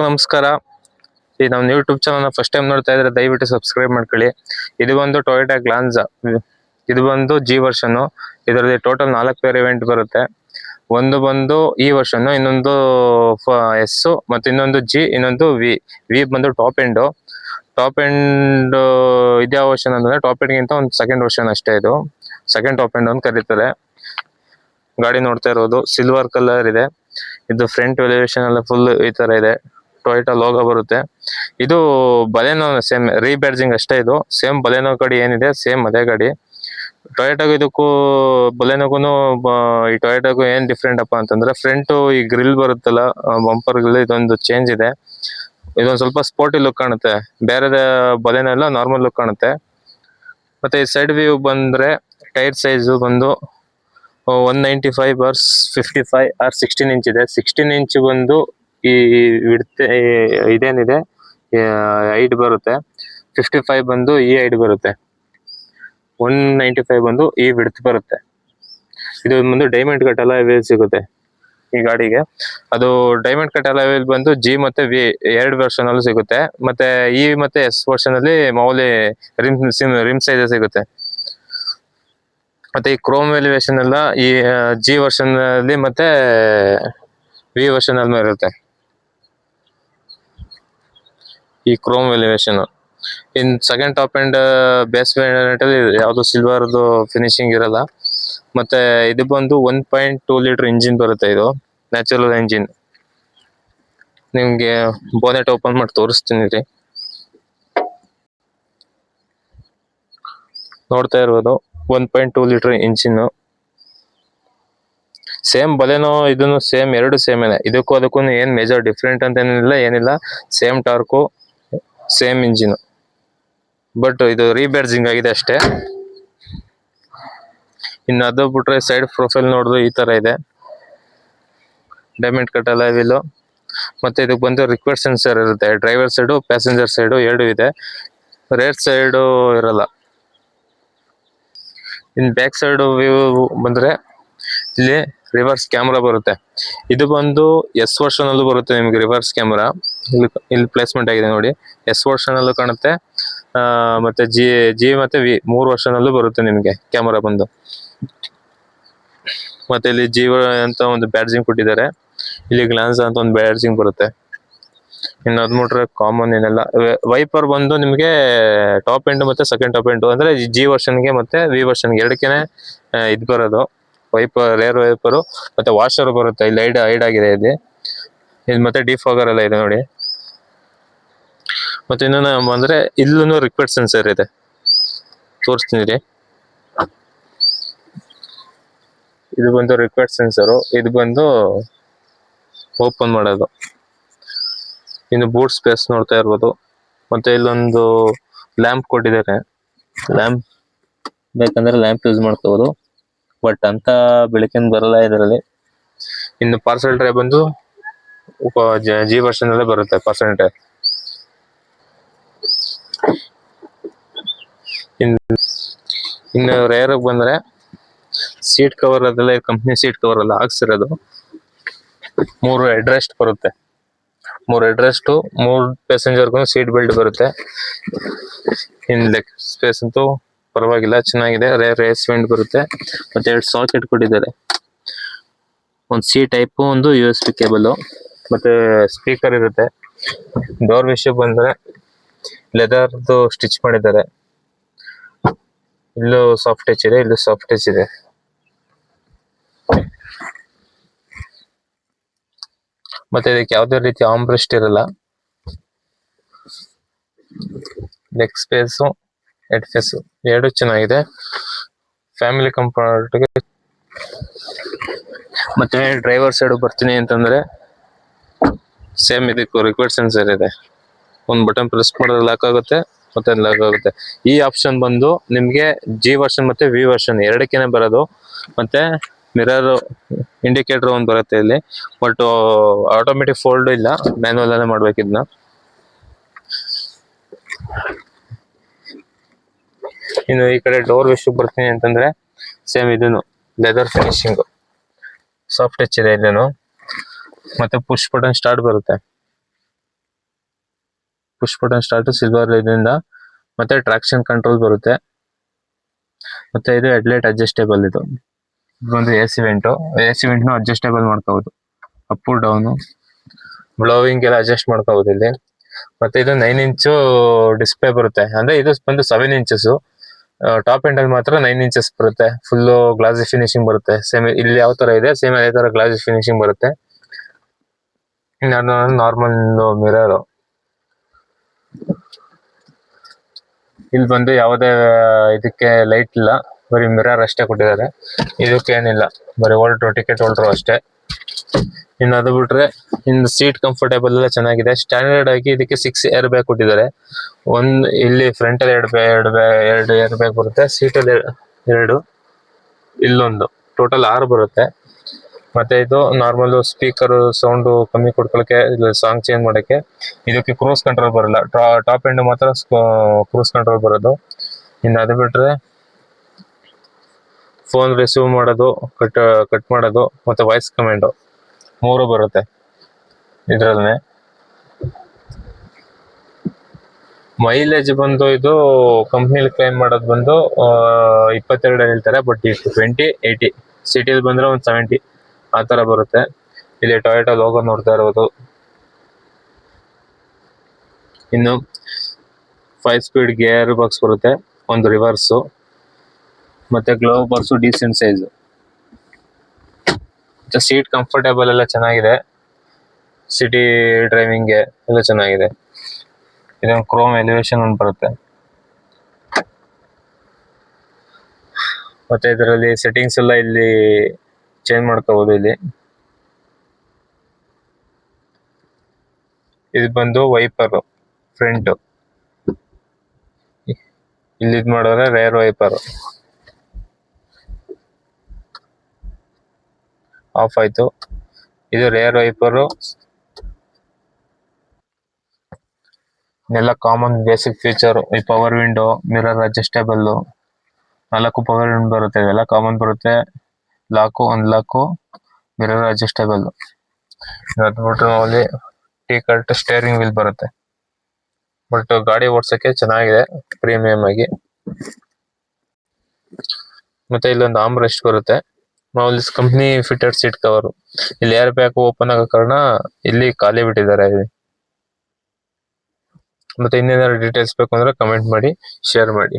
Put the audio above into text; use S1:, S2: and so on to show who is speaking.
S1: ನಮಸ್ಕಾರ. ಈ ನಮ್ಮ ಯೂಟ್ಯೂಬ್ ಚಾನಲ್ ಫಸ್ಟ್ ಟೈಮ್ ನೋಡ್ತಾ ಇದ್ರೆ ದಯವಿಟ್ಟು ಸಬ್ಸ್ಕ್ರೈಬ್ ಮಾಡ್ಕೊಳ್ಳಿ. ಇದು ಒಂದು ಟೊಯೋಟಾ ಗ್ಲಾನ್ಸ್ ಇದು ಬಂದು ಜಿ ವರ್ಷನ್ ಇದರಲ್ಲಿ ಟೋಟಲ್ ನಾಲ್ಕು ಪೇರ್ ಇವೆಂಟ್ ಬರುತ್ತೆ. ಒಂದು ಬಂದು ಈ ವರ್ಷನ್ ಇನ್ನೊಂದು ಎಸ್ ಮತ್ತೆ ಇನ್ನೊಂದು ಜಿ ಇನ್ನೊಂದು ವಿ ವಿ ಬಂದು ಟಾಪ್ ಎಂಡ್ ಟಾಪ್ ಎಂಡ್ ಇದ್ಯಾವ ವರ್ಷನ್ ಅಂದ್ರೆ ಟಾಪ್ ಎಂಡ್ ಗಿಂತ ಒಂದು ಸೆಕೆಂಡ್ ವರ್ಷನ್ ಅಷ್ಟೇ ಇದು. ಸೆಕೆಂಡ್ ಟಾಪ್ ಎಂಡ್ ಅಂತ ಕರೀತಾರೆ. ಗಾಡಿ ನೋಡ್ತಾ ಇರೋದು ಸಿಲ್ವರ್ ಕಲರ್ ಇದೆ. ಇದು ಫ್ರಂಟ್ ವೆಲ್ಯೂಷನ್ ಎಲ್ಲ ಫುಲ್ ಈ ತರ ಇದೆ. ಟೊಯೋಟಾ ಲೋಗೋ ಬರುತ್ತೆ. ಇದು ಬಲೆನೋ ಸೇಮ್ ರೀಬ್ಯಾಡ್ಜಿಂಗ್ ಅಷ್ಟೇ ಇದು. ಸೇಮ್ ಬಲೆನೋ ಗಾಡಿ ಏನಿದೆ ಸೇಮ್ ಅದೇ ಗಾಡಿ. ಟೊಯೋಟಾಗೂ ಇದಕ್ಕೂ ಬಲೆನೋಗೂ ಈ ಟೊಯೋಟಾಗೂ ಏನ್ ಡಿಫ್ರೆಂಟ್ ಅಪ್ಪ ಅಂತಂದ್ರೆ ಫ್ರಂಟ್ ಈ ಗ್ರಿಲ್ ಬರುತ್ತಲ್ಲ ಬಂಪರ್ ಗ್ರಿಲ್ ಇದೊಂದು ಚೇಂಜ್ ಇದೆ. ಇದೊಂದು ಸ್ವಲ್ಪ ಸ್ಪೋರ್ಟಿ ಲುಕ್ ಕಾಣುತ್ತೆ. ಬೇರೆ ಬಲೆನೋ ಎಲ್ಲ ನಾರ್ಮಲ್ ಲುಕ್ ಕಾಣುತ್ತೆ. ಮತ್ತೆ ಈ ಸೈಡ್ ವ್ಯೂ ಬಂದ್ರೆ ಟೈರ್ ಸೈಜ್ ಬಂದು one ninety five ಬರ್ಸ್ fifty five R sixteen inch ಇದೆ. ಸಿಕ್ಸ್ಟೀನ್ ಇಂಚ್ ಬಂದು ಈ ವಿಡ್ತ್ ಇದೇನಿದೆ ಹೈಟ್ ಬರುತ್ತೆ. ಫಿಫ್ಟಿ ಫೈವ್ ಬಂದು ಈ ಹೈಟ್ ಬರುತ್ತೆ. ಒನ್ ನೈಂಟಿ ಫೈವ್ ಬಂದು ಈ ವಿಡ್ತ್ ಬರುತ್ತೆ. ಇದು ಬಂದು ಡೈಮಂಡ್ ಕಟ್ ಎಲ್ಲ ಸಿಗುತ್ತೆ ಈ ಗಾಡಿಗೆ. ಅದು ಡೈಮಂಡ್ ಕಟ್ ಎಲ್ಲ ಬಂದು ಜಿ ಮತ್ತೆ ವಿ ಎರಡು ವರ್ಷನ್ ಅಲ್ಲೂ ಸಿಗುತ್ತೆ. ಮತ್ತೆ ಇ ಮತ್ತೆ ಎಸ್ ವರ್ಷನ್ ಅಲ್ಲಿ ಮೌಲಿ ರಿಮ್ ಸಿಮ್ ರಿಮ್ ಸೈಜ್ ಸಿಗುತ್ತೆ. ಮತ್ತೆ ಈ ಕ್ರೋಮ್ ವ್ಯಾಲ್ಯುವೇಶನ್ ಎಲ್ಲ ಈ ಜಿ ವರ್ಷನ್ ಅಲ್ಲಿ ಮತ್ತೆ ವಿ ವರ್ಷನ್ ಅಲ್ಲಿ ಇರುತ್ತೆ. ಈ chrome elevation in second top and base variant ಅಲ್ಲಿ ಯಾವುದು ಸಿಲ್ವರ್ದು ಫಿನಿಶಿಂಗ್ ಇರಲ್ಲ. ಮತ್ತೆ ಇದು ಬಂದು one point two litre engine ಬರುತ್ತೆ ಇದು ನ್ಯಾಚುರಲ್ ಇಂಜಿನ್ ನಿಮ್ಗೆ ಬೋನೆಟ್ ಓಪನ್ ಮಾಡಿ ತೋರಿಸ್ತೀನಿ ರೀ. ನೋಡ್ತಾ ಇರ್ಬೋದು one point two litre engine same Baleno ಇದನ್ನು ಸೇಮ್ ಎರಡು ಸೇಮ್ ಇದೆ ಇದಕ್ಕೂ ಅದಕ್ಕೂ ಏನ್ ಮೇಜರ್ ಡಿಫ್ರೆಂಟ್ ಅಂತ ಏನಿಲ್ಲ ಏನಿಲ್ಲ. Same torque same engine but ಇದು ರೀಬೇರ್ಜಿಂಗ್ ಆಗಿದೆ ಅಷ್ಟೇ. ಇನ್ನು ಅದು ಬಿಟ್ರೆ ಸೈಡ್ ಪ್ರೊಫೈಲ್ ನೋಡಿದ್ರು ಈ ತರ ಇದೆ. ಡೈಮಂಡ್ ಕಟ್ ಎಲ್ಲ ವಿಲ್ ಮತ್ತೆ ಇದಕ್ಕೆ ಬಂದು ರಿಕ್ವೆಸ್ಟ್ ಸೆನ್ಸರ್ ಇರುತ್ತೆ. ಡ್ರೈವರ್ ಸೈಡು ಪ್ಯಾಸೆಂಜರ್ ಸೈಡು ಎರಡು ಇದೆ. ರೇರ್ ಸೈಡು ಇರಲ್ಲ. ಇನ್ ಬ್ಯಾಕ್ ಸೈಡ್ ವ್ಯೂ ಬಂದ್ರೆ ಇಲ್ಲಿ ರಿವರ್ಸ್ ಕ್ಯಾಮ್ರಾ ಬರುತ್ತೆ. ಇದು ಬಂದು ಎಸ್ ವರ್ಷನ್ ಅಲ್ಲೂ ಬರುತ್ತೆ ನಿಮ್ಗೆ ರಿವರ್ಸ್ ಕ್ಯಾಮ್ರಾ ಇಲ್ಲಿ ಇಲ್ಲಿ ಪ್ಲೇಸ್ಮೆಂಟ್ ಆಗಿದೆ ನೋಡಿ. ಎಸ್ ವರ್ಷನ್ ಅಲ್ಲೂ ಕಾಣುತ್ತೆ ಮತ್ತೆ ಜಿ ಜಿ ಮತ್ತೆ ವಿ ಮೂರು ವರ್ಷನ್ ಅಲ್ಲೂ ಬರುತ್ತೆ ನಿಮ್ಗೆ ಕ್ಯಾಮ್ರಾ ಬಂದು. ಮತ್ತೆ ಇಲ್ಲಿ ಜೀವ ಅಂತ ಒಂದು ಬ್ಯಾಡ್ಜಿಂಗ್ ಕೊಟ್ಟಿದ್ದಾರೆ. ಇಲ್ಲಿ ಗ್ಲಾನ್ಸ್ ಅಂತ ಒಂದು ಬ್ಯಾಡ್ಜಿಂಗ್ ಬರುತ್ತೆ. ಇನ್ನು ಅದ್ ಮುಟ್ರೆ ಕಾಮನ್ ಏನೆಲ್ಲ ವೈಪರ್ ಬಂದು ನಿಮಗೆ ಟಾಪ್ ಎಂಡ್ ಮತ್ತೆ ಸೆಕೆಂಡ್ ಟಾಪ್ ಎಂಡ್ ಅಂದ್ರೆ ಜಿ ವರ್ಷನ್ಗೆ ಮತ್ತೆ ವಿ ವರ್ಷನ್ಗೆ ಎರಡಕ್ಕೇನೆ ಇದು ಬರೋದು. ವೈಪರ್ ಲೇರ್ ವೈಪರು ಮತ್ತೆ ವಾಷರ್ ಬರುತ್ತೆ. ಇಲ್ಲಿ ಐಡ್ ಐಡ್ ಆಗಿದೆ ಇಲ್ಲಿ. ಇದು ಮತ್ತೆ ಡಿಫಾಗರ್ ಎಲ್ಲ ಇದೆ ನೋಡಿ. ಮತ್ತೆ ಇನ್ನೊಂದು ಬಂದ್ರೆ ಇಲ್ಲೂ ರಿಕ್ವೆಡ್ ಸೆನ್ಸರ್ ಇದೆ. ತೋರಿಸ್ತೀನಿ ಇದು ಬಂದು ರಿಕ್ವೆಡ್ ಸೆನ್ಸರು ಇದು ಬಂದು ಓಪನ್ ಮಾಡೋದು. ಇನ್ನು ಬೂಟ್ ಸ್ಪೇಸ್ ನೋಡ್ತಾ ಇರ್ಬೋದು. ಮತ್ತೆ ಇಲ್ಲೊಂದು ಲ್ಯಾಂಪ್ ಕೊಟ್ಟಿದ್ದಾರೆ. ಲ್ಯಾಂಪ್ ಬೇಕಂದ್ರೆ ಲ್ಯಾಂಪ್ ಯೂಸ್ ಮಾಡ್ಕೋಬಹುದು ಬಟ್ ಅಂತ ಬೆಳಕಿನ ಬರಲ್ಲ ಇದರಲ್ಲಿ. ಇನ್ನು ಪಾರ್ಸಲ್ ಟ್ರೈ ಬಂದು ಜ- ವರ್ಷನ್ ಅಲ್ಲೇ ಬರುತ್ತೆ ಪಾರ್ಸಲ್ ಟ್ರೈ ಇನ್ ಇನ್ನು ರೇರ್ ಬಂದ್ರೆ ಸೀಟ್ ಕವರ್ ಅದೆಲ್ಲ ಕಂಪ್ನಿ ಸೀಟ್ ಕವರ್ ಎಲ್ಲ ಹಾಕ್ಸಿರೋದು. ಮೂರು ಹೆಡ್ರೆಸ್ಟ್ ಬರುತ್ತೆ. ಮೂರು ಹೆಡ್ರೆಸ್ಟ್ ಮೂರು ಪ್ಯಾಸೆಂಜರ್ಗೂ ಸೀಟ್ ಬೆಲ್ಟ್ ಬರುತ್ತೆ. ಇನ್ ಲೆಗ್ ಸ್ಪೇಸ್ ಅಂತೂ ಪರವಾಗಿಲ್ಲ, ಚೆನ್ನಾಗಿದೆ. ರೇಸ್ ವಿಂಡ್ ಬರುತ್ತೆ. ಮತ್ತೆ ಎರಡು ಸಾಕೆಟ್ ಕೊಟ್ಟಿದ್ದಾರೆ. ಒಂದು ಸಿ ಟೈಪ್ ಒಂದು ಯು ಎಸ್ ಬಿ ಕೇಬಲ್ ಮತ್ತೆ ಸ್ಪೀಕರ್ ಇರುತ್ತೆ. ಡೋರ್ ವಿಷಯ ಬಂದ್ರೆ ಲೆದರ್ದು ಸ್ಟಿಚ್ ಮಾಡಿದ್ದಾರೆ. ಇಲ್ಲೂ ಸಾಫ್ಟ್ ಟಚ್ ಇದೆ, ಇಲ್ಲೂ ಸಾಫ್ಟ್ ಟಚ್ ಇದೆ. ಮತ್ತೆ ಇದಕ್ಕೆ ಯಾವುದೇ ರೀತಿ ಆಮ್ರೆಸ್ಟ್ ಇರಲ್ಲ. ನೆಕ್ಸ್ಟ್ ಸ್ಪೇಸು ಹೆಡ್ ಫೇಸ್ ಎರಡು ಚೆನ್ನಾಗಿದೆ ಫ್ಯಾಮಿಲಿ ಕಂಫರ್ಟ್ಗೆ ಮತ್ತೆ ಡ್ರೈವರ್ ಸೈಡ್ ಬರ್ತೀನಿ ಅಂತಂದ್ರೆ ಸೇಮ್ ಇದಕ್ಕೂ ರಿಕ್ವೆಸ್ಟ್ ಸೆನ್ಸರ್ ಇದೆ. ಒಂದು ಬಟನ್ ಪ್ರೆಸ್ ಮಾಡಿದ್ರೆ ಲಾಕ್ ಆಗುತ್ತೆ ಮತ್ತೆ ಲಾಕ್ ಆಗುತ್ತೆ. ಈ ಆಪ್ಷನ್ ಬಂದು ನಿಮ್ಗೆ ಜಿ ವರ್ಷನ್ ಮತ್ತೆ ವಿ ವರ್ಷನ್ ಎರಡಕ್ಕೇನೆ ಬರೋದು. ಮತ್ತೆ ಮಿರರ್ ಇಂಡಿಕೇಟರ್ ಒಂದು ಬರುತ್ತೆ ಇಲ್ಲಿ. ಬಟ್ ಆಟೋಮೆಟಿಕ್ ಫೋಲ್ಡ್ ಇಲ್ಲ. ಮ್ಯಾನುವಲ್ ಅಲ್ಲೇ ಮಾಡ್ಬೇಕಿದ್ನ. ಇನ್ನು ಈ ಕಡೆ ಡೋರ್ ವಿಷಯಕ್ಕೆ ಬರ್ತೀನಿ ಅಂತಂದ್ರೆ ಸೇಮ್ ಇದನ್ನು ಲೆದರ್ ಫಿನಿಶಿಂಗ್ ಸಾಫ್ಟ್ ಟಚ್ ಇದೆ ಇದನ್ನು. ಮತ್ತೆ ಪುಷ್ ಬಟನ್ ಸ್ಟಾರ್ಟ್ ಬರುತ್ತೆ. ಪುಷ್ ಬಟನ್ ಸ್ಟಾರ್ಟ್ ಸಿಲ್ವರ್ ಇದರಿಂದ ಮತ್ತೆ ಟ್ರಾಕ್ಷನ್ ಕಂಟ್ರೋಲ್ ಬರುತ್ತೆ. ಮತ್ತೆ ಇದು ಹೆಡ್ಲೈಟ್ ಅಡ್ಜಸ್ಟೇಬಲ್ ಇದು. ಇದು ಒಂದು A C vent A C adjustable ಮಾಡ್ಕೋಬಹುದು ಅಪ್ ಡೌನ್ ಬ್ಲೋವಿಂಗ್ ಎಲ್ಲ ಅಡ್ಜಸ್ಟ್ ಮಾಡ್ಕೋಬಹುದು ಇಲ್ಲಿ. ಮತ್ತೆ ಇದು ನೈನ್ ಇಂಚು ಡಿಸ್ಪ್ಲೇ ಬರುತ್ತೆ. ಅಂದ್ರೆ ಇದು ಬಂದು ಸೆವೆನ್ ಇಂಚಸ್ ಟಾಪ್ ಎಂಡ್ ಅಲ್ಲಿ ಮಾತ್ರ ನೈನ್ ಇಂಚಸ್ ಬರುತ್ತೆ. ಫುಲ್ ಗ್ಲಾಸ್ ಫಿನಿಶಿಂಗ್ ಬರುತ್ತೆ. ಸೇಮ್ ಇಲ್ಲಿ ಯಾವ ತರ ಇದೆ ಸೇಮ್ ಅದೇ ತರ ಗ್ಲಾಸ್ ಫಿನಿಶಿಂಗ್ ಬರುತ್ತೆ. ನಾನು ನಾರ್ಮಲ್ ಮಿರರ್ ಇಲ್ಲಿ ಬಂದು ಯಾವುದೇ ಇದಕ್ಕೆ ಲೈಟ್ ಇಲ್ಲ. ಬರೀ ಮಿರರ್ ಅಷ್ಟೇ ಕೊಟ್ಟಿದ್ದಾರೆ. ಇದಕ್ಕೆ ಏನಿಲ್ಲ ಬರೀ ಹೋಲ್ಡ್ರು ಟಿಕೆಟ್ ಹೋಲ್ಡ್ರು ಅಷ್ಟೇ. ಇನ್ನು ಅದು ಬಿಟ್ರೆ ಇನ್ನು ಸೀಟ್ ಕಂಫರ್ಟೇಬಲ್ ಎಲ್ಲ ಚೆನ್ನಾಗಿದೆ. ಸ್ಟ್ಯಾಂಡರ್ಡ್ ಆಗಿ ಇದಕ್ಕೆ ಸಿಕ್ಸ್ ಏರ್ ಬ್ಯಾಗ್ ಕೊಟ್ಟಿದ್ದಾರೆ. ಒಂದು ಇಲ್ಲಿ ಫ್ರಂಟ್ ಅಲ್ಲಿ ಎರಡು ಎರಡು ಎರಡು ಏರ್ ಬ್ಯಾಗ್ ಬರುತ್ತೆ. ಸೀಟ್ ಅಲ್ಲಿ ಎರಡು, ಇಲ್ಲೊಂದು. ಟೋಟಲ್ ಆರು ಬರುತ್ತೆ. ಮತ್ತೆ ಇದು ನಾರ್ಮಲ್ ಸ್ಪೀಕರ್ ಸೌಂಡ್ ಕಮ್ಮಿ ಕೊಡ್ಕೊಳಕ್ಕೆ ಸಾಂಗ್ ಚೇಂಜ್ ಮಾಡೋಕ್ಕೆ ಇದಕ್ಕೆ ಕ್ರೂಸ್ ಕಂಟ್ರೋಲ್ ಬರಲ್ಲ. ಟಾಪ್ ಎಂಡ್ ಮಾತ್ರ ಕ್ರೂಸ್ ಕಂಟ್ರೋಲ್ ಬರೋದು. ಇನ್ನು ಅದು ಬಿಟ್ರೆ ಫೋನ್ ರಿಸೀವ್ ಮಾಡೋದು ಕಟ್ ಕಟ್ ಮಾಡೋದು, ಮತ್ತೆ ವಾಯ್ಸ್ ಕಮೆಂಟ್ ಮೂರು ಬರುತ್ತೆ ಇದ್ರಲ್ಲೇ ಮೈಲೇಜ್ ಬಂದು ಇದು ಕಂಪ್ನಿಲಿ ಕ್ಲೈಮ್ ಮಾಡೋದು ಬಂದು ಇಪ್ಪತ್ತೆರಡು ಹೇಳ್ತಾರೆ ಬಟ್ ಟ್ವೆಂಟಿ ಏಯ್ಟಿ ಸಿಟಿಲಿ ಬಂದ್ರೆ ಒಂದು ಸೆವೆಂಟಿ ಆ ಥರ ಬರುತ್ತೆ. ಇಲ್ಲಿ ಟೊಯೋಟಾ ಲೋಗೋ ನೋಡ್ತಾ ಇರೋದು. ಇನ್ನು ಫೈವ್ ಸ್ಪೀಡ್ ಗೇರ್ ಬಾಕ್ಸ್ ಬರುತ್ತೆ. ಒಂದು ರಿವರ್ಸು ಮತ್ತೆ glove box decent size seat comfortable ಎಲ್ಲ ಚೆನ್ನಾಗಿದೆ. ಸಿಟಿ ಡ್ರೈವಿಂಗ್ಗೆ ಎಲ್ಲ ಚೆನ್ನಾಗಿದೆ. ಇದೊಂದು ಕ್ರೋಮ್ ಎಲಿವೇಶನ್ ಒಂದು ಬರುತ್ತೆ. ಮತ್ತೆ ಇದರಲ್ಲಿ ಸೆಟ್ಟಿಂಗ್ಸ್ ಎಲ್ಲ ಇಲ್ಲಿ ಚೇಂಜ್ ಮಾಡ್ಕೋಬಹುದು ಇಲ್ಲಿ. ಇದು ಬಂದು ವೈಪರ್ ಫ್ರಂಟ್ ಇಲ್ಲಿ ಇದು ಮಾಡಿದ್ರೆ ರೇರ್ ವೈಪರ್ ಆಫ್ ಆಯ್ತು. ಇದು ರೇರ್ ವೈಪರ್ ಇದೆಲ್ಲ ಕಾಮನ್ ಬೇಸಿಕ್ ಫೀಚರ್ ಈ ಪವರ್ ವಿಂಡೋ ಮಿರರ್ ಅಡ್ಜಸ್ಟೇಬಲ್ ನಾಲ್ಕು ಪವರ್ ವಿಂಡೋ ಬರುತ್ತೆ. ಇವೆಲ್ಲ ಕಾಮನ್ ಬರುತ್ತೆ. ಲಾಕು ಅನ್ಲಾಕು ಮಿರರ್ ಅಡ್ಜಸ್ಟೇಬಲ್ ಅದ್ಬಿಟ್ಟು ಅಲ್ಲಿ ಟೀ ಕಟ್ ಸ್ಟೇರಿಂಗ್ ವೀಲ್ ಬರುತ್ತೆ. ಬಟ್ ಗಾಡಿ ಓಡ್ಸಕ್ಕೆ ಚೆನ್ನಾಗಿದೆ. ಪ್ರೀಮಿಯಂ ಆಗಿ. ಮತ್ತೆ ಇಲ್ಲೊಂದು ಆಮ್ ರೆಸ್ಟ್ ಬರುತ್ತೆ. ಮಾಮೂಲಿ ಕಂಪನಿ ಫಿಟೆಡ್ ಸೀಟ್ ಕವರ್ ಇಲ್ಲಿ ಏರ್ ಬ್ಯಾಗ್ ಓಪನ್ ಆಗೋ ಕಾರಣ ಇಲ್ಲಿ ಖಾಲಿ ಬಿಟ್ಟಿದ್ದಾರೆ ಮತ್ತೆ ಇನ್ನೇನಾದ್ರು ಡೀಟೇಲ್ಸ್ ಬೇಕು ಅಂದ್ರೆ ಕಮೆಂಟ್ ಮಾಡಿ ಶೇರ್ ಮಾಡಿ.